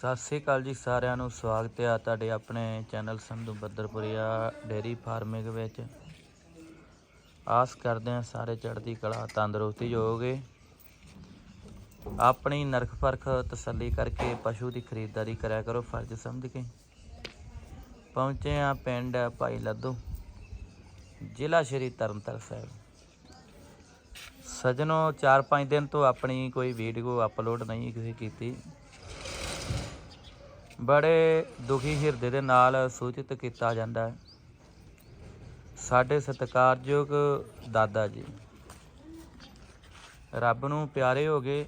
ਸਤਿ ਸ੍ਰੀ ਅਕਾਲ ਜੀ ਸਾਰਿਆਂ ਨੂੰ, ਸਵਾਗਤ ਹੈ ਤੁਹਾਡੇ ਆਪਣੇ channel Sandhu Baddarpuria dairy farming ਵਿੱਚ। ਆਸ ਕਰਦੇ ਹਾਂ ਸਾਰੇ ਚੜ੍ਹਦੀ ਕਲਾ, ਤੰਦਰੁਸਤੀ ਹੋਗੇ ਆਪਣੀ ਨਰਖ ਪਰਖ ਤਸੱਲੀ ਕਰਕੇ ਪਸ਼ੂ ਦੀ ਖਰੀਦਦਾਰੀ ਕਰਿਆ ਕਰੋ, ਫਰਜ਼ ਸਮਝ ਕੇ। ਪਹੁੰਚੇ ਆ ਪਿੰਡ ਭਾਈ ਲੱਦੂ, ਜ਼ਿਲ੍ਹਾ ਸ਼੍ਰੀ ਤਰਨਤਾਰਨ ਸਾਹਿਬ। ਸਜਣੋ 4-5 ਦਿਨ ਤੋਂ ਆਪਣੀ ਕੋਈ ਵੀਡੀਓ ਅਪਲੋਡ ਨਹੀਂ ਕਿਸੇ ਕੀਤੀ। ਬੜੇ ਦੁਖੀ ਹਿਰਦੇ ਦੇ ਨਾਲ ਸੂਚਿਤ ਕੀਤਾ ਜਾਂਦਾ ਹੈ। ਸਾਡੇ ਸਤਿਕਾਰਯੋਗ ਦਾਦਾ ਜੀ, ਰੱਬ ਨੂੰ ਪਿਆਰੇ ਹੋ ਗਏ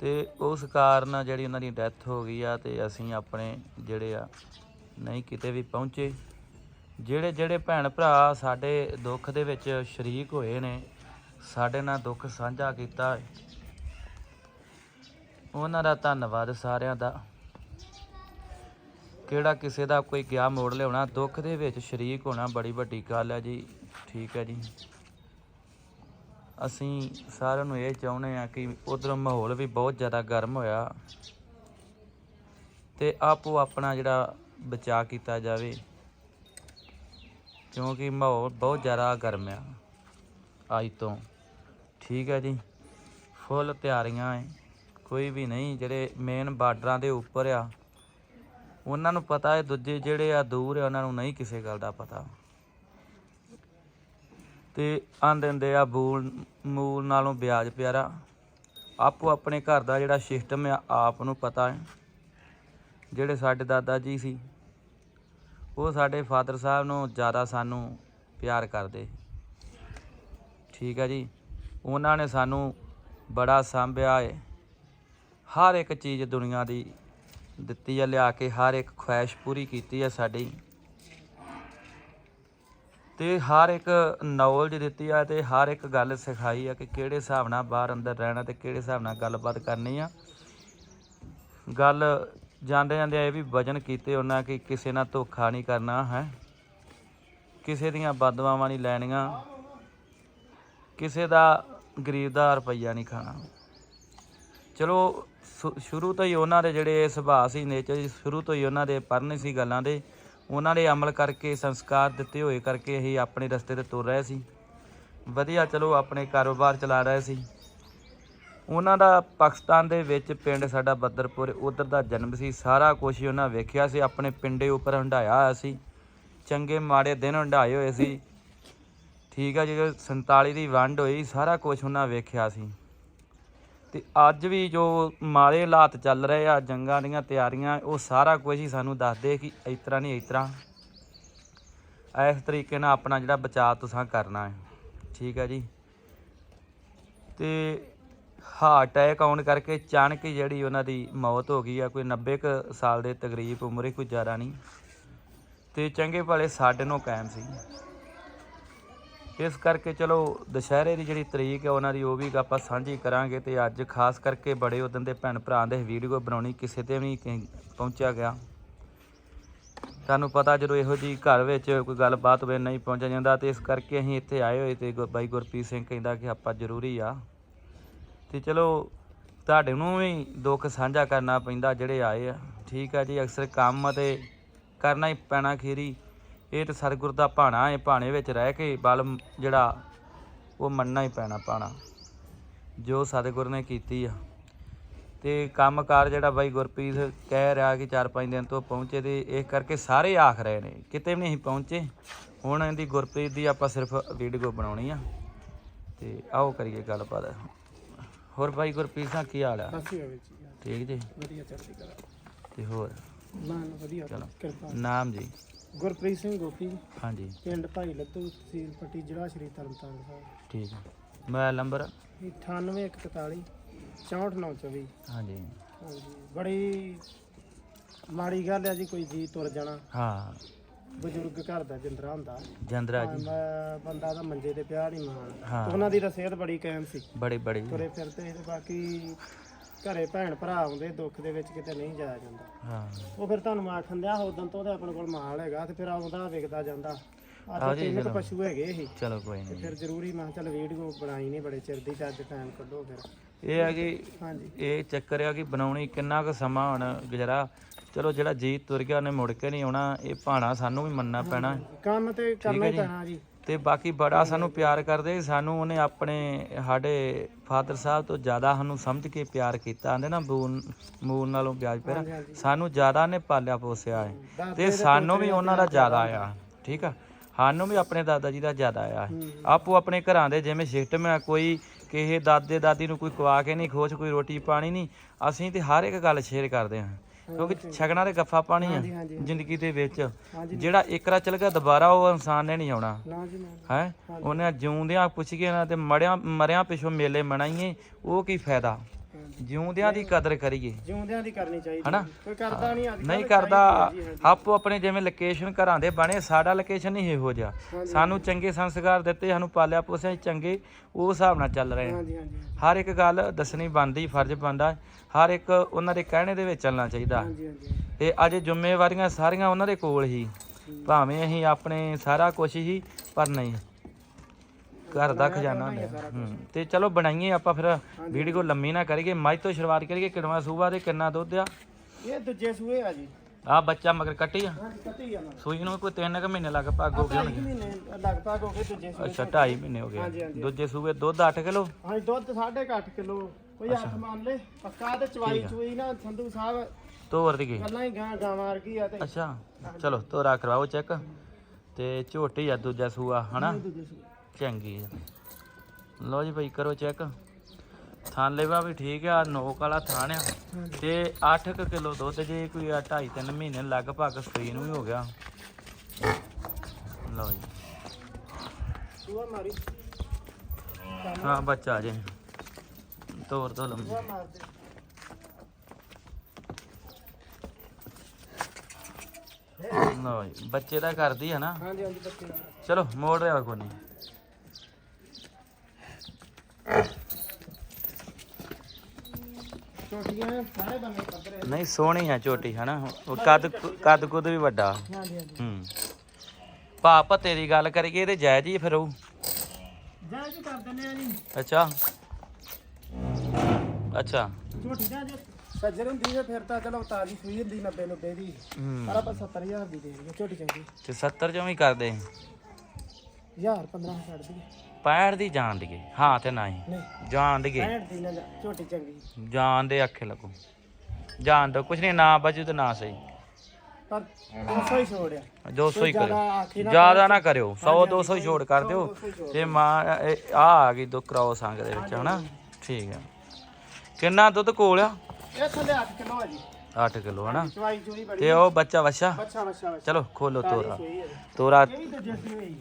ਤੇ ਉਸ ਕਾਰਨ ਜਿਹੜੀ ਉਹਨਾਂ ਦੀ ਡੈਥ ਹੋ ਗਈ ਆ ਤੇ ਅਸੀਂ ਆਪਣੇ ਜਿਹੜੇ ਆ ਨਹੀਂ ਕਿਤੇ ਵੀ ਪਹੁੰਚੇ। ਜਿਹੜੇ ਜਿਹੜੇ ਭੈਣ ਭਰਾ ਸਾਡੇ ਦੁੱਖ ਦੇ ਵਿੱਚ ਸ਼ਰੀਕ ਹੋਏ ਨੇ, ਸਾਡੇ ਨਾਲ ਦੁੱਖ ਸਾਂਝਾ ਕੀਤਾ ਉਹਨਾਂ ਦਾ ਧੰਨਵਾਦ ਸਾਰਿਆਂ ਦਾ। ਕਿਹੜਾ ਕਿਸੇ ਦਾ ਕੋਈ ਗਿਆ ਮੋੜ ਲਿਆਉਣਾ, ਦੁੱਖ ਦੇ ਵਿੱਚ ਸ਼ਰੀਕ ਹੋਣਾ ਬੜੀ ਵੱਡੀ ਗੱਲ ਹੈ ਜੀ। ਠੀਕ ਹੈ ਜੀ। ਅਸੀਂ ਸਾਰਿਆਂ ਨੂੰ ਇਹ ਚਾਹੁੰਦੇ ਆ ਕਿ ਉਧਰ ਮਾਹੌਲ ਵੀ ਬਹੁਤ ਜ਼ਿਆਦਾ ਗਰਮ ਹੋਇਆ ਤੇ ਆਪੋ ਆਪਣਾ ਜਿਹੜਾ ਬਚਾਅ ਕੀਤਾ ਜਾਵੇ, ਕਿਉਂਕਿ ਮਾਹੌਲ ਬਹੁਤ ਜ਼ਿਆਦਾ ਗਰਮ ਆ ਅੱਜ ਤੋਂ। ਠੀਕ ਹੈ ਜੀ। ਫੁੱਲ ਤਿਆਰੀਆਂ ਹੈ। ਕੋਈ ਵੀ ਨਹੀਂ, ਜਿਹੜੇ ਮੇਨ ਬਾਰਡਰਾਂ ਦੇ ਉੱਪਰ ਆ। ਉਹਨਾਂ ਨੂੰ ਪਤਾ ਹੈ, ਦੂਜੇ ਜਿਹੜੇ ਆ ਦੂਰ ਆ, ਉਹਨਾਂ ਨੂੰ ਨਹੀਂ ਕਿਸੇ ਗੱਲ ਦਾ ਪਤਾ। ਤੇ ਆਂਦੇ ਹੁੰਦੇ ਆ, ਬੂਲ, ਮੂਲ ਨਾਲੋਂ ਵਿਆਜ ਪਿਆਰਾ। ਆਪੋ ਆਪਣੇ ਘਰ ਦਾ ਜਿਹੜਾ ਸਿਸਟਮ ਆ, ਆਪ ਨੂੰ ਪਤਾ ਹੈ। ਜਿਹੜੇ ਸਾਡੇ ਦਾਦਾ ਜੀ ਸੀ, ਉਹ ਸਾਡੇ ਫਾਦਰ ਸਾਹਿਬ ਨੂੰ ਜ਼ਿਆਦਾ ਸਾਨੂੰ ਪਿਆਰ ਕਰਦੇ। ਠੀਕ ਹੈ ਜੀ? ਉਹਨਾਂ ਨੇ ਸਾਨੂੰ ਬੜਾ ਸਾਂਭਿਆ ਹੈ ਹਰ ਇੱਕ ਚੀਜ਼ ਦੁਨੀਆ ਦੀ ਦਿੱਤੀ ਆ, ਲਿਆ ਕੇ ਹਰ ਇੱਕ ਖੁਆਇਸ਼ ਪੂਰੀ ਕੀਤੀ ਆ ਸਾਡੀ। ਤੇ ਹਰ ਇੱਕ ਨੌਲੇਜ ਦਿੱਤੀ ਆ ਤੇ ਹਰ ਇੱਕ ਗੱਲ ਸਿਖਾਈ ਆ ਕਿ ਕਿਹੜੇ ਹਿਸਾਬ ਨਾਲ ਬਾਹਰ ਅੰਦਰ ਰਹਿਣਾ ਤੇ ਕਿਹੜੇ ਹਿਸਾਬ ਨਾਲ ਗੱਲਬਾਤ ਕਰਨੀ ਆ। ਗੱਲ ਜਾਂਦੇ ਜਾਂਦੇ ਇਹ ਵੀ ਵਜਨ ਕੀਤੇ ਉਹਨਾਂ ਕਿ ਕਿਸੇ ਨਾਲ ਧੋਖਾ ਨਹੀਂ ਕਰਨਾ, ਹੈ। ਕਿਸੇ ਦੀਆਂ ਬਦਦੁਆਵਾਂ ਨਹੀਂ ਲੈਣੀਆਂ। ਕਿਸੇ ਦਾ ਗਰੀਬ ਦਾ ਰੁਪਈਆ ਨਹੀਂ ਖਾਣਾ। ਚਲੋ ਸ਼ੁਰੂ ਤੋਂ ਹੀ ਉਹਨਾਂ ਦੇ ਜਿਹੜੇ ਸੁਭਾਅ ਸੀ ਨੇਚਰ ਸ਼ੁਰੂ ਤੋਂ ਹੀ ਉਹਨਾਂ ਦੇ ਪਰਨੇ ਸੀ ਗੱਲਾਂ ਦੇ, ਉਹਨਾਂ ਦੇ ਅਮਲ ਕਰਕੇ, ਸੰਸਕਾਰ ਦਿੱਤੇ ਹੋਏ ਕਰਕੇ ਅਸੀਂ ਆਪਣੇ ਰਸਤੇ ਤੇ ਤੁਰ ਰਹੇ ਸੀ। ਵਧੀਆ ਚਲੋ ਆਪਣੇ ਕਾਰੋਬਾਰ ਚਲਾ ਰਹੇ ਸੀ। ਉਹਨਾਂ ਦਾ ਪਾਕਿਸਤਾਨ ਦੇ ਵਿੱਚ ਪਿੰਡ ਸਾਡਾ ਬੱਦਰਪੁਰ, ਉਧਰ ਦਾ ਜਨਮ ਸੀ। ਸਾਰਾ ਕੁਝ ਉਹਨਾਂ ਵੇਖਿਆ ਸੀ, ਆਪਣੇ ਪਿੰਡੇ ਉੱਪਰ ਹੰਡਾਇਆ ਹੋਇਆ ਸੀ। ਚੰਗੇ ਮਾੜੇ ਦਿਨ ਹੰਡਾਏ ਹੋਏ ਸੀ। ਠੀਕ ਆ, ਜਦੋਂ 47 ਦੀ ਵੰਡ ਹੋਈ, ਸਾਰਾ ਕੁਝ ਉਹਨਾਂ ਵੇਖਿਆ ਸੀ। ਤੇ ਅੱਜ ਵੀ ਜੋ ਮਾੜੇ ਹਾਲਾਤ ਚੱਲ ਰਹੇ ਆ, ਜੰਗਾਂ ਦੀਆਂ ਤਿਆਰੀਆਂ, ਉਹ ਸਾਰਾ ਕੁਝ ਹੀ ਸਾਨੂੰ ਦੱਸਦੇ ਕਿ ਇਸ ਤਰ੍ਹਾਂ ਨਹੀਂ ਇਸ ਤਰ੍ਹਾਂ। ਇਸ ਤਰੀਕੇ ਨਾਲ ਆਪਣਾ ਜਿਹੜਾ ਬਚਾਅ ਤੁਸੀਂ ਕਰਨਾ ਹੈ। ਠੀਕ ਹੈ ਜੀ। ਤੇ ਹਾਰਟ ਅਟੈਕ ਆਉਣ ਕਰਕੇ ਅਚਾਨਕ ਜਿਹੜੀ ਉਹਨਾਂ ਦੀ ਮੌਤ ਹੋ ਗਈ ਆ, ਕੋਈ 90 ਕੁ ਸਾਲ ਦੇ ਤਕਰੀਬ ਉਮਰ ਹੀ ਕੋਈ ਜ਼ਿਆਦਾ ਨਹੀਂ। ਤੇ ਚੰਗੇ ਭਲੇ ਸਾਡੇ ਨੂੰ ਕਾਇਮ ਸੀ। ਇਸ ਕਰਕੇ ਚਲੋ ਦੁਸ਼ਹਿਰੇ ਦੀ ਜਿਹੜੀ ਤਰੀਕ ਹੈ, ਉਹਨਾਂ ਦੀ ਉਹ ਵੀ ਆਪਾਂ ਸਾਂਝੀ ਕਰਾਂਗੇ ਤੇ ਅੱਜ ਖਾਸ ਕਰਕੇ ਬੜੇ ਉਦਨ ਦੇ ਭੈਣ ਭਰਾ ਦੇ ਵੀਡੀਓ ਬਣਾਉਣੀ ਕਿਸੇ ਤੇ ਵੀ ਪਹੁੰਚਿਆ ਗਿਆ। ਤੁਹਾਨੂੰ ਪਤਾ ਜਦੋਂ ਇਹੋ ਜੀ ਘਰ ਵਿੱਚ ਕੋਈ ਗੱਲਬਾਤ ਹੋਵੇ, ਨਹੀਂ ਪਹੁੰਚਿਆ ਜਾਂਦਾ ਤੇ ਇਸ ਕਰਕੇ ਅਸੀਂ ਇੱਥੇ ਆਏ ਹੋਏ ਤੇ ਗੁ- ਬਾਈ ਗੁਰਪ੍ਰੀਤ ਸਿੰਘ ਕਹਿੰਦਾ ਕਿ ਆਪਾਂ ਜ਼ਰੂਰੀ ਆ। ਤੇ ਚਲੋ ਤੁਹਾਡੇ ਨੂੰ ਵੀ ਦੁੱਖ ਸਾਂਝਾ ਕਰਨਾ ਪੈਂਦਾ ਜਿਹੜੇ ਆਏ ਆ। ਠੀਕ ਆ ਜੀ, ਅਕਸਰ ਕੰਮ ਤੇ ਕਰਨਾ ਹੀ ਪੈਣਾ ਖੀਰੀ। ਇਹ ਤੇ ਸਤਿਗੁਰ ਦਾ ਭਾਣਾ ਹੈ ਭਾਣੇ ਵਿੱਚ ਰਹਿ ਕੇ ਬਲ ਜਿਹੜਾ ਉਹ ਮੰਨਣਾ ਹੀ ਪੈਣਾ ਭਾਣਾ ਜੋ ਸਤਿਗੁਰ ਨੇ ਕੀਤੀ ਆ। ਤੇ ਕੰਮਕਾਰ ਜਿਹੜਾ ਬਾਈ ਗੁਰਪ੍ਰੀਤ ਕਹਿ ਰਿਹਾ ਕਿ 4-5 ਦਿਨ ਤੋਂ ਪਹੁੰਚੇ ਤੇ ਇਸ ਕਰਕੇ ਸਾਰੇ ਆਖ ਰਹੇ ਨੇ ਕਿਤੇ ਵੀ ਨਹੀਂ ਪਹੁੰਚੇ ਹੁਣ ਇਹਦੀ ਗੁਰਪ੍ਰੀਤ ਦੀ ਆਪਾਂ ਸਿਰਫ ਵੀਡੀਓ ਬਣਾਉਣੀ ਆ। ਤੇ ਆਓ ਕਰੀਏ ਗੱਲਬਾਤ। ਹੋਰ ਬਾਈ ਗੁਰਪ੍ਰੀਤ ਸਿੰਘ ਕੀ ਹਾਲ ਆ? ਠੀਕ ਜੀ? ਵਧੀਆ ਚੜ੍ਹਦੀ ਕਲਾ ਤੇ ਹੋਰ? ਮਾਨ ਵਧੀਆ। ਕਿਰਪਾ। ਨਾਮ ਜੀ। ਗੁਰਪ੍ਰੀਤ ਸਿੰਘ ਗੋਪੀ ਹਾਂਜੀ। ਪਿੰਡ ਭਾਈ ਲੱਤੂ ਤਹਿਸੀਲ ਪੱਟੀ ਜ਼ਿਲ੍ਹਾ ਸ਼੍ਰੀ ਤਰਨਤਾਰਨ ਸਾਹਿਬ। ਠੀਕ ਹੈ। Mobile number? 98141 64924 ਹਾਂਜੀ। ਹਾਂਜੀ ਬੜੀ ਮਾੜੀ ਗੱਲ ਹੈ ਜੀ ਕੋਈ ਜੀ ਤੁਰ ਜਾਣਾ। ਹਾਂ। ਬਜ਼ੁਰਗ ਘਰ ਦਾ ਜਿੰਦਰਾ ਹੁੰਦਾ। ਜੰਦਰਾ ਜੀ। ਬੰਦਾ ਦਾ ਮੰਜੇ ਤੇ ਪਿਆ ਨਹੀਂ ਹਾਂ। ਉਹਨਾਂ ਦੀ ਤਾਂ ਸਿਹਤ ਬੜੀ ਕਾਇਮ ਸੀ। ਬੜੀ ਬੜੀ। ਤੁਰੇ ਫਿਰਦੇ ਤੇ ਬਾਕੀ ਘਰੇ ਭੈਣ ਭਰਾ ਆਉਂਦੇ ਦੁੱਖ ਦੇ ਵਿੱਚ ਕਿਤੇ ਨਹੀਂ ਜਾਇਆ ਜਾਂਦਾ। ਹਾਂ। ਉਹ ਫਿਰ ਤੁਹਾਨੂੰ ਆਖਣ ਦਿਆ ਉਦੋਂ ਤੋਂ ਉਹਦੇ ਆਪਣੇ ਕੋਲ ਮਾਲ ਹੈਗਾ ਤੇ ਫਿਰ ਆਉਂਦਾ ਵਿਕਦਾ ਜਾਂਦਾ। ਆਹੋ ਅੱਜ ਜੀ, ਤਿੰਨ ਕੁ ਚਲੋ। ਪਸ਼ੂ ਹੈਗੇ ਸੀ ਚਲੋ ਕੋਈ ਤੇ ਨਹੀਂ। ਫਿਰ ਜ਼ਰੂਰੀ ਮੈਂ ਕਿਹਾ ਚੱਲ ਵੀਡੀਓ ਬਣਾਈ ਨਹੀਂ ਬੜੇ ਚਿਰ ਦੀ ਤੇ ਅੱਜ ਟਾਈਮ ਕੱਢੋ ਫਿਰ। ਇਹ ਆ ਕਿ ਹਾਂਜੀ। ਇਹ ਚੱਕਰ ਆ ਕਿ ਬਣਾਉਣੀ ਕਿੰਨਾ ਕੁ ਸਮਾਂ ਹੁਣ ਗੁਜ਼ਰਾ। ਚਲੋ ਜਿਹੜਾ ਜੀਤ ਤੁਰ ਗਿਆ ਉਹਨੇ ਮੁੜ ਕੇ ਨਹੀਂ ਆਉਣਾ ਇਹ ਭਾਣਾ ਸਾਨੂੰ ਵੀ ਮੰਨਣਾ ਪੈਣਾ। ਕੰਮ ਤੇ ਕਰਨਾ ਹੀ ਜੀ। ਪੈਣਾ ਜੀ। ਤੇ ਬਾਕੀ ਬੜਾ ਸਾਨੂੰ ਪਿਆਰ ਕਰਦੇ ਸਾਨੂੰ ਉਹਨੇ ਆਪਣੇ ਸਾਡੇ ਫਾਦਰ ਸਾਹਿਬ ਤੋਂ ਜ਼ਿਆਦਾ ਸਾਨੂੰ ਸਮਝ ਕੇ ਪਿਆਰ ਕੀਤਾ ਆਂਦੇ ਨਾ ਬੂਨ ਮੂਲ ਨਾਲੋਂ ਪਿਆਜ ਪਿਆ ਹਾਂਜੀ, ਹਾਂਜੀ। ਸਾਨੂੰ ਜ਼ਿਆਦਾ ਨੇ ਪਾਲਿਆ ਪੋਸਿਆ ਹੈ। ਤੇ ਸਾਨੂੰ ਵੀ ਉਹਨਾਂ ਦਾ ਜ਼ਿਆਦਾ ਆ ਠੀਕ ਆ? ਸਾਨੂੰ ਵੀ ਆਪਣੇ ਦਾਦਾ ਜੀ ਦਾ ਜ਼ਿਆਦਾ ਆ। ਆਪੋ ਆਪਣੇ ਘਰਾਂ ਦੇ ਜਿਵੇਂ ਸ਼ਿਫਟ ਮੈਂ ਕੋਈ ਕਿਸੇ ਦਾਦੇ ਦਾਦੀ ਨੂੰ ਕੋਈ ਕਵਾ ਕੇ ਨਹੀਂ ਖੋਜ ਕੋਈ ਰੋਟੀ ਪਾਣੀ ਨਹੀਂ ਅਸੀਂ ਤੇ ਹਰ ਇੱਕ ਗੱਲ ਸ਼ੇਅਰ ਕਰਦੇ ਹਾਂ। ਕਿਉਂਕਿ ਛਗਣਾ ਦੇ ਗੱਫਾ ਪਾਣੀ ਆ ਹਾਂਜੀ, ਹਾਂਜੀ। ਜ਼ਿੰਦਗੀ ਦੇ ਵਿੱਚ। ਹਾਂਜੀ। ਜਿਹੜਾ ਇੱਕ ਰਾ ਚਲ ਗਿਆ ਦੁਬਾਰਾ ਉਹ ਇਨਸਾਨ ਨੇ ਨਹੀਂ ਆਉਣਾ। ਨਾ ਜੀ ਨਾ ਹੈ? ਉਹਨੇ ਜਿਉਂਦਿਆਂ ਪੁੱਛੀਏ ਨਾ ਤੇ ਮੜਿਆਂ ਮਰਿਆਂ ਪਿਛੋਂ ਮੇਲੇ ਮਨਾਈਏ ਉਹ ਕੀ ਫਾਇਦਾ। ਜਿਉਂਦਿਆਂ ਦੀ ਕਦਰ ਕਰੀਏ। ਜਿਉਂਦਿਆਂ ਦੀ ਕਰਨੀ ਚਾਹੀਦੀ ਹਨਾ? ਕੋਈ ਕਰਦਾ ਨਹੀਂ ਅੱਜ ਨਹੀਂ ਕਰਦਾ ਆਪੋ ਆਪਣੇ ਜਿਵੇਂ ਲੋਕੇਸ਼ਨ ਘਰਾਂ ਦੇ ਬਣੇ ਸਾਡਾ ਲੋਕੇਸ਼ਨ ਨਹੀਂ ਇਹੋ ਜਿਹਾ। ਸਾਨੂੰ ਚੰਗੇ ਸੰਸਕਾਰ ਦਿੱਤੇ ਸਾਨੂੰ ਪਾਲਿਆ ਪੋਸਿਆ ਚੰਗੇ ਉਹ ਹਿਸਾਬ ਨਾਲ ਚੱਲ ਰਹੇ ਹਾਂ ਹਰ ਇੱਕ ਗੱਲ ਦੱਸਣੀ ਬਣਦੀ ਫਰਜ਼ ਬਣਦਾ ਹਰ ਇੱਕ ਉਹਨਾਂ ਦੇ ਕਹਿਣੇ ਦੇ ਵਿੱਚ ਚੱਲਣਾ ਚਾਹੀਦਾ। ਤੇ ਅੱਜ ਜ਼ਿੰਮੇਵਾਰੀਆਂ ਸਾਰੀਆਂ ਉਹਨਾਂ ਦੇ ਕੋਲ ਹੀ। ਭਾਵੇਂ ਅਸੀਂ ਆਪਣੇ ਸਾਰਾ ਕੁਝ ਹੀ ਪਰ ਨਹੀਂ। ਘਰ ਦਾ ਖਜ਼ਾਨਾ ਹੁੰਦਾ ਹੂੰ। ਤੇ ਚਲੋ ਬਣਾਈਏ ਆਪਾਂ ਫਿਰ ਵੀਡੀਓ ਲੰਮੀ ਨਾ ਕਰੀਏ ਮੱਝ ਤੋਂ ਸ਼ੁਰੂਆਤ ਕਰੀਏ ਕਿੰਨਵਾ ਸੂਬਾ ਤੇ ਕਿੰਨਾ ਦੁੱਧ ਆ? ਇਹ ਦੂਜੇ ਸੂਏ ਆ ਜੀ। ਆ ਬੱਚਾ ਮਗਰ ਕੱਟੀ ਆ? ਹਾਂਜੀ ਕੱਟੀ ਆ ਨਾ ਸੂਈ ਨੂੰ ਕੋਈ 3 ਕੁ ਮਹੀਨੇ ਲੱਗ ਭੱਗ ਹੋ ਗਏ ਢਾਈ ਹੋਣਗੇ। ਕੁ ਮਹੀਨੇ ਲਗਭਗ ਹੋ ਗਏ ਦੂਜੇ ਸੂਏ ਅੱਛਾ 2.5 ਮਹੀਨੇ ਹੋ ਹਾਂਜੀ, ਗਏ। ਹਾਂਜੀ। ਦੂਜੇ ਸੂਬੇ ਦੁੱਧ 8 ਕਿਲੋ? ਹਾਂਜੀ ਦੁੱਧ 8.5 ਕਿਲੋ। ਕੋਈ ਅੱਠ ਮੰਨ ਲੈ ਪੱਕਾ ਤੇ ਚਵਾਈ ਚੁਈ ਨਾ ਸੰਧੂ ਸਾਹਿਬ ਤੋਰ ਦੀ ਗਈ। ਗੱਲਾਂ ਹੀ ਗਾਂ ਗਾਵਾਂ ਵਰਗੀ ਆ ਤੇ। ਅੱਛਾ ਚਲੋ ਤੋਰਾ ਕਰਵਾਓ ਚੈੱਕ। ਤੇ ਝੋਟੀ ਆ ਦੂਜਾ ਸੂਆ ਹਨਾ? ਦੂਜੇ ਸੂਏ। ਚੰਗੀ ਆ। ਲਓ ਜੀ ਭਾਈ ਕਰੋ ਚੈੱਕ। ਥਾਂ ਲੈਵਾ ਵੀ ਠੀਕ ਆ ਨੋਕ ਵਾਲਾ ਥਾਣ ਆ। ਤੇ 8 ਕਿਲੋ ਦੁੱਧ ਜੇ ਕੋਈ ਆ 2.5 3 ਮਹੀਨੇ ਲਗਭਗ ਸੂਈ ਨੂੰ ਵੀ ਹੋ ਗਿਆ। ਲਓ ਜੀ। ਸੂਆ ਮਾਰੀ। ਹਾਂ ਬੱਚਾ ਜੇ। ਤੋਰ ਤੋਂ ਲੰਮੀ ਲਓ ਜੀ ਬੱਚੇ ਦਾ ਕਰਦੀ ਆ ਨਾ? ਹਾਂਜੀ ਹਾਂਜੀ ਬੱਚੇ ਦਾ। ਚਲੋ ਮੋੜ ਰਿਹਾ ਕੋਈ ਨਹੀਂ ਛੋਟੀਆਂ ਸਾਰੇ ਬੰਨੇ ਪੱਧਰੇ ਨਹੀਂ ਸੋਹਣੀ ਆ ਝੋਟੀ ਹਨਾ? ਉਹ ਕੱਦ ਕੱਦ ਕੁੱਦ ਵੀ ਵੱਡਾ। ਹਾਂਜੀ ਹਾਂਜੀ। ਹੂੰ। ਭਾ ਭੱਤੇ ਦੀ ਗੱਲ ਕਰੀਏ ਤੇ ਜਾਇਜ਼ ਹੀ ਫਿਰ ਉਹ? ਜਾ ਜੀ ਕਰ ਦਿੰਦੇ ਆ ਜੀ। ਅੱਛਾ। ਅੱਛਾ। ਝੋਟੀ ਦਾ ਜੇ ਸੱਜਰ ਹੁੰਦੀ ਤੇ ਫਿਰ ਤਾਂ ਚਲੋ ਤਾਜੀ ਸੂਈ ਹੁੰਦੀ 90 90 ਦੀ। ਹੂੰ। ਪਰ ਆਪਾਂ 70000 ਦੀ ਦੇ ਦਈਏ ਝੋਟੀ ਚੰਗੀ। ਤੇ 70 ਚੋਂ ਵੀ ਕਰਦੇ। 1000 1500 ਛੱਡ ਦਈਏ। 65 ਦੀ ਜਾਣ ਦੀਏ ਹਾਂ ਤੇ ਨਹੀਂ ਜਾਣ ਦੀਏ 65 ਦੀ ਨਾ ਝੋਟੀ ਚੰਗੀ। ਜਾਣ ਦੇ ਅੱਖੇ ਲੱਗੋ। ਜਾਣ ਦੋ ਕੁਛ ਨਹੀਂ ਨਾ ਬਚੂ ਤੇ ਨਾ ਸਹੀ। ਪਰ 200 ਹੀ ਛੋੜਿਆ 200 ਹੀ ਜ਼ਿਆਦਾ ਕਰਿਓ। ਜ਼ਿਆਦਾ ਨਾ ਕਰਿਓ। 100 ਹਾਂਜੀ, 200 ਹੀ ਛੋੜ ਕਰ ਦਿਓ। 200 ਹੀ ਛੋੜ। ਤੇ ਮਾਂ ਆ ਆ ਗਈ ਦੋ ਕਰਾਓ ਸੰਗ ਦੇ ਵਿੱਚ ਹਨਾ? ਠੀਕ ਆ। ਕਿੰਨਾ ਦੁੱਧ ਕੋਲ ਆ? ਇਹ ਥੱਲੇ 8 ਕਿਲੋ ਆ ਜੀ। 8 ਕਿਲੋ ਹਨਾ? ਤੇ ਉਹ ਬੱਚਾ ਵਛਾ? ਚਲੋ ਖੋਲੋ ਤੋਰਾ। ਹੈ। ਤੋਰਾ ਹੀ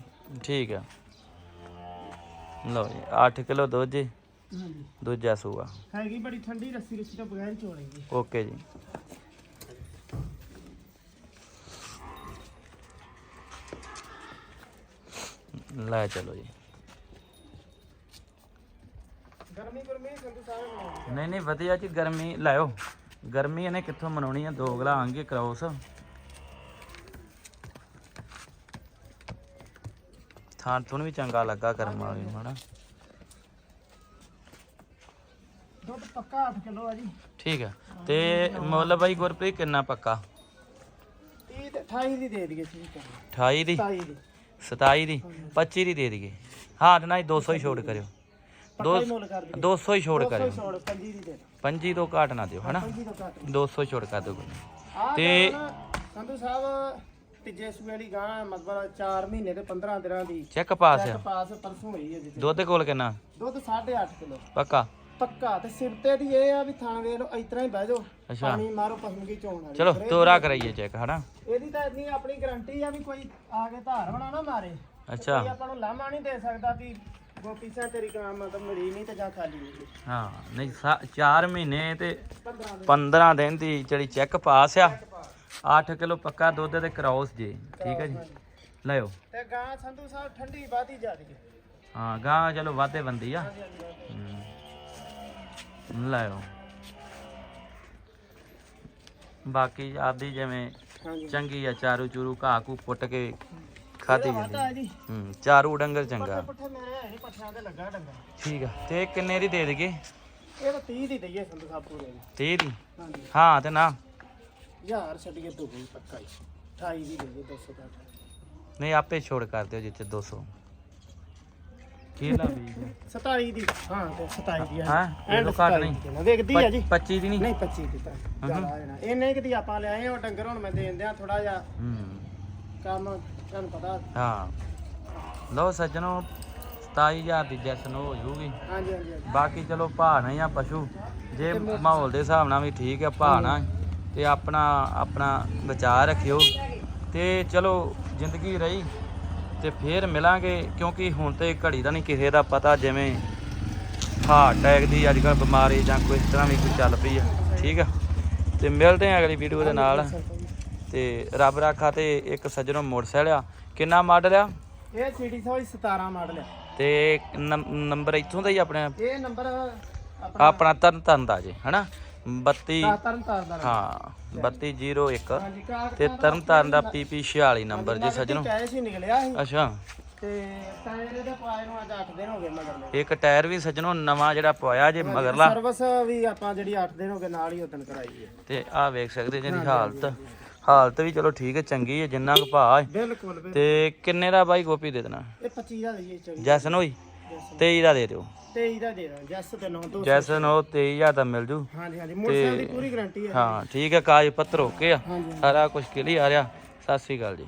ਠੀਕ ਆ। ਲਓ ਜੀ 8 ਕਿਲੋ ਦੁੱਧ ਜੀ। ਹਾਂਜੀ। ਦੂਜਾ ਸੂਆ। ਹੈਗੀ ਬੜੀ ਠੰਡੀ ਰੱਸੀ ਰੱਸੀ ਤੋਂ ਬਗੈਰ ਚੋੜੇਗੀ ਓਕੇ ਜੀ। ਲੈ ਚਲੋ ਜੀ। ਗਰਮੀ ਗਰਮੀ ਸੰਧੂ ਸਾਹਿਬ ਨਹੀਂ ਨਹੀਂ ਵਧੀਆ ਜੀ ਗਰਮੀ ਲਾਇਓ ਗਰਮੀ ਇਹਨੇ ਕਿੱਥੋਂ ਮਨਾਉਣੀ ਆ? ਦੋ ਗਲਾ ਆਂਗੇ ਕਰਾਉਸ ਥਾਂ ਤੋਂ ਵੀ ਚੰਗਾ ਲੱਗਾ ਕਰਮ ਵਾਲੀ ਨੂੰ ਹਨਾ? ਦੁੱਧ ਪੱਕਾ 8 ਕਿਲੋ ਆ ਜੀ। ਠੀਕ ਆ। ਤੇ ਮੁੱਲ ਬਾਈ ਗੁਰਪ੍ਰੀਤ ਕਿੰਨਾ ਪੱਕਾ? ਇਹ ਤੇ 28 ਦੀ ਦੇ ਦਈਏ ਠੀਕ ਹੈ 28 ਦੀ? 27 ਦੀ। 27 ਦੀ? 25 ਦੀ ਦੇ ਦਈਏ। ਹਾਂ ਨਹੀਂ 200 ਹੀ ਛੋੜ ਕਰਿਓ। ਪੱਕਾ ਹੀ ਮੁੱਲ ਕਰ ਦਈਏ। 200 ਹੀ ਛੋੜ 200 ਕਰਿਓ। ਛੋੜ 25 ਦੀ ਦੇ 25 ਤੋਂ ਘੱਟ ਨਾ ਦਿਓ ਹਨਾ? 25 ਤੋਂ ਘੱਟ। 200 ਛੋੜ ਕਰ ਦਿਓ। ਤੇ ਸੰਧੂ ਸਾਹਿਬ ਤੀਜੇ ਸੂਏ ਵਾਲੀ ਗਾਂ ਮਤਲਬ 4 ਮਹੀਨੇ ਤੇ 15 ਦਿਨਾਂ ਦੀ ਚੈੱਕ ਪਾਸ ਚੈੱਕ ਆ। ਪਾਸ ਪਰਸੋਂ ਹੋਈ ਹੈ ਜੀ। ਦੁੱਧ ਕੋਲ ਕਿੰਨਾ? ਦੁੱਧ 8.5 ਕਿਲੋ। ਪੱਕਾ? ਪੱਕਾ ਤੇ ਸਿਫਤੇ ਦੀ ਇਹ ਆ ਵੀ ਥਾਂ ਵੇਖ ਲਓ ਇਤਰਾ ਹੀ ਬਹਿ ਜਾਓ। ਅੱਛਾ। ਪਾਣੀ ਮਾਰੋ ਪਸੰਗੀ ਚੋਣ ਵਾਲੀ। ਚਲੋ ਤੋਰਾ ਕਰਾਈਏ ਚੈੱਕ ਹਨਾ? ਇਹਦੀ ਤਾਂ ਇੰਨੀ ਆਪਣੀ ਗਾਰੰਟੀ ਆ ਵੀ ਕੋਈ ਆ ਕੇ ਧਾਰ ਬਣਾ ਨਾ ਮਾਰੇ। ਅੱਛਾ। ਕੋਈ ਆਪਾਂ ਨੂੰ ਲਾਮਾ ਨਹੀਂ ਦੇ ਸਕਦਾ ਵੀ ਗੋਪੀ ਸਿੰਘ ਤੇਰੀ ਕਾਂ ਮਤਲਬ ਮਰੀ ਨਹੀਂ ਤੇ ਜਾਂ ਖਾਲੀ ਹਾਂ ਨਹੀਂ 4 ਮਹੀਨੇ ਤੇ 15 ਦਿਨ। 15 ਦਿਨ ਦੀ ਜਿਹੜੀ ਚੈੱਕ ਪਾਸ ਆ 8 ਕਿਲੋ ਪੱਕਾ ਦੁੱਧ ਤੇ ਕਰਾਉਸ ਜੀ ਠੀਕ ਹੈ ਜੀ। ਲਿਓ ਤੇ ਗਾਂ ਸੰਧੂ ਸਾਹਿਬ ਠੰਡੀ ਬਾਦੀ ਜਾਂਦੀ ਹੈ। ਹਾਂ ਗਾਂ ਚਲੋ ਵਾਧੇ ਬੰਦੀ ਆ। ਲਿਓ ਬਾਕੀ ਆਪਦੀ ਜਿਵੇਂ ਚੰਗੀ ਆ ਚਾਰੂ ਚੂਰੂ ਘਾਹ ਕੂ ਪੁੱਟ ਕੇ ਖਾਦੀ ਜਾਂਦੀ ਵਾਦਾ ਹੂੰ ਚਾਰੂ ਡੰਗਰ ਚੰਗਾ। ਪੱਠੇ ਮੇਰੇ ਹੈ ਨਹੀਂ ਪੱਠਿਆਂ ਤੇ ਲੱਗਾ ਡੰਗਾ ਠੀਕ ਆ। ਤੇ ਕਿੰਨੇ ਦੀ ਦੇ ਦੇਗੇ ਇਹ ਤਾਂ 30 ਦੀ ਦਈਏ ਸੰਧੂ ਸਾਹਿਬ ਪੂਰੇ ਦੀ। 30 ਦੀ? ਹਾਂ ਤੇ ਨਾ। ਯਾਰ ਛੱਡੀਏ ਤੂੰ ਵੀ ਪੱਕਾ ਹੀ। 28 ਦੀ ਦਈਏ 200 ਦਾ ਨਹੀਂ ਆਪੇ ਛੋੜ ਕਰ ਦਿਓ ਜਿੱਥੇ 200 ਕੀ ਲਾ ਬੀਜ? 27 ਦੀ। ਹਾਂ ਤੇ 27 ਦੀ ਹਾਂ, ਇਹ ਤੋਂ ਘੱਟ ਨਹੀਂ। ਵੇਖਦੀ ਆ ਜੀ। 25 ਦੀ ਨਹੀਂ? ਨਹੀਂ 25 ਦੀ ਤਾਂ ਜ਼ਿਆਦਾ ਹੈ ਨਾ ਇੰਨੇ ਕਿ ਦੀ ਆਪਾਂ ਲਿਆਏ ਉਹ ਡੰਗਰ ਹੁਣ ਮੈਂ ਦੇਣ ਦਿਆਂ ਥੋੜਾ ਜਿਹਾ। ਹੂੰ। ਕੰਮ ਤੁਹਾਨੂੰ ਪਤਾ। ਹਾਂ। ਲੋ ਸੱਜਣੋ 27000 ਦੀ ਜੈਸਨ ਹੋ ਜੂਗੀ। ਹਾਂਜੀ ਹਾਂਜੀ ਹਾਂਜੀ। ਬਾਕੀ ਚਲੋ ਨਹੀਂ ਆ ਪਸ਼ੂ। ਜੇ ਮਾਹੌਲ ਦੇ ਹਿਸਾਬ ਨਾਲ ਵੀ ਠੀਕ ਆ ਨਾ ਤੇ ਆਪਣਾ ਆਪਣਾ ਬਚਾ ਰੱਖਿਓ। ਤੇ ਚਲੋ ਜ਼ਿੰਦਗੀ ਰਹੀ ਤੇ ਫੇਰ ਮਿਲਾਂਗੇ ਕਿਉਂਕਿ ਹੁਣ ਤੇ ਘੜੀ ਦਾ ਨਹੀਂ ਕਿਸੇ ਦਾ ਪਤਾ ਜਿਵੇਂ ਹਾਰਟ ਅਟੈਕ ਦੀ ਅੱਜ ਕੱਲ੍ਹ ਬਿਮਾਰੀ ਜਾਂ ਕੋਈ ਇਸ ਤਰ੍ਹਾਂ ਵੀ ਕੋਈ ਚੱਲ ਪਈ ਆ। ਠੀਕ ਆ? ਤੇ ਮਿਲਦੇ ਆ ਅਗਲੀ ਵੀਡੀਓ ਦੇ ਨਾਲ। ਤੇ ਰੱਬ ਰਾਖਾ ਤੇ ਇੱਕ ਸੱਜਣੋਂ ਮੋਟਰਸਾਈਕਲ ਆ। ਕਿੰਨਾ ਮਾਡਲ ਆ? ਇਹ ਸੀਡੀ 17 ਮਾਡਲ ਹੈ ਤੇ ਨੰਬਰ ਇੱਥੋਂ ਦਾ ਹੀ ਆਪਣੇ? ਇਹ ਨੰਬਰ ਆਪਣਾ ਆਪਣਾ ਤਰਨ ਤਰਨ ਦਾ ਜੇ ਹਨਾ? 32 ਤਰਨ ਤਾਰਨ ਦਾ ਹਾਂ 3201 ਹਾਂਜੀ ਕਾਰ ਤੇ ਤਰਨ ਤਾਰਨ ਦਾ ਪੀਪੀ 46 ਨੰਬਰ ਜੀ ਸੱਜਣੋ। ਕੈਸ਼ ਹੀ ਨਿਕਲਿਆ ਸੀ। ਅੱਛਾ। ਤੇ ਟਾਇਰ ਦੇ ਪਾਏ ਨੂੰ ਅੱਜ 8 ਦਿਨ ਹੋ ਗਏ ਮਗਰਲੇ। ਇੱਕ ਟਾਇਰ ਵੀ ਸੱਜਣੋ ਨਵਾਂ ਜਿਹੜਾ ਪਵਾਇਆ ਜੇ ਮਗਰਲਾ। ਸਰਵਿਸ ਵੀ ਆਪਾਂ ਜਿਹੜੀ 8 ਦਿਨ ਹੋ ਗਏ ਨਾਲ ਹੀ ਉਦਣ ਕਰਾਈ ਹੈ। ਤੇ ਆਹ ਵੇਖ ਸਕਦੇ ਜਿਹਦੀ ਹਾਲਤ। ਹਾਲਤ ਵੀ ਚਲੋ ਠੀਕ ਹੈ ਚੰਗੀ ਹੈ ਜਿੰਨਾ ਕੁ ਭਾਅ ਹੈ। ਬਿਲਕੁਲ। ਤੇ ਕਿੰਨੇ ਦਾ ਬਾਈ ਗੋਪੀ ਦੇ ਦੇਣਾ? ਇਹ 25 ਦਾ ਦਈਏ ਚੰਗੀ। ਜੈਸਨ ਹੋਈ? 23 ਦਾ ਦੇ ਦਿਓ। 23 ਦਾ ਦੇ ਦਾਂ ਜੈਸ ਤੇ 9 200 ਜੈਸਨ ਉਹ 23000 ਦਾ ਮਿਲ ਜੂ। ਹਾਂਜੀ ਹਾਂਜੀ ਮੋਟਰਸਾਈਕਲ ਦੀ ਪੂਰੀ ਗਾਰੰਟੀ ਹੈ ਹਾਂ ਠੀਕ ਹੈ ਕਾਗਜ਼ ਪੱਤਰ ਓਕੇ ਆ। ਹਾਂਜੀ ਸਾਰਾ ਕੁਝ ਕਲੀਅਰ ਆ ਸਤਿ ਸ੍ਰੀ ਅਕਾਲ ਜੀ।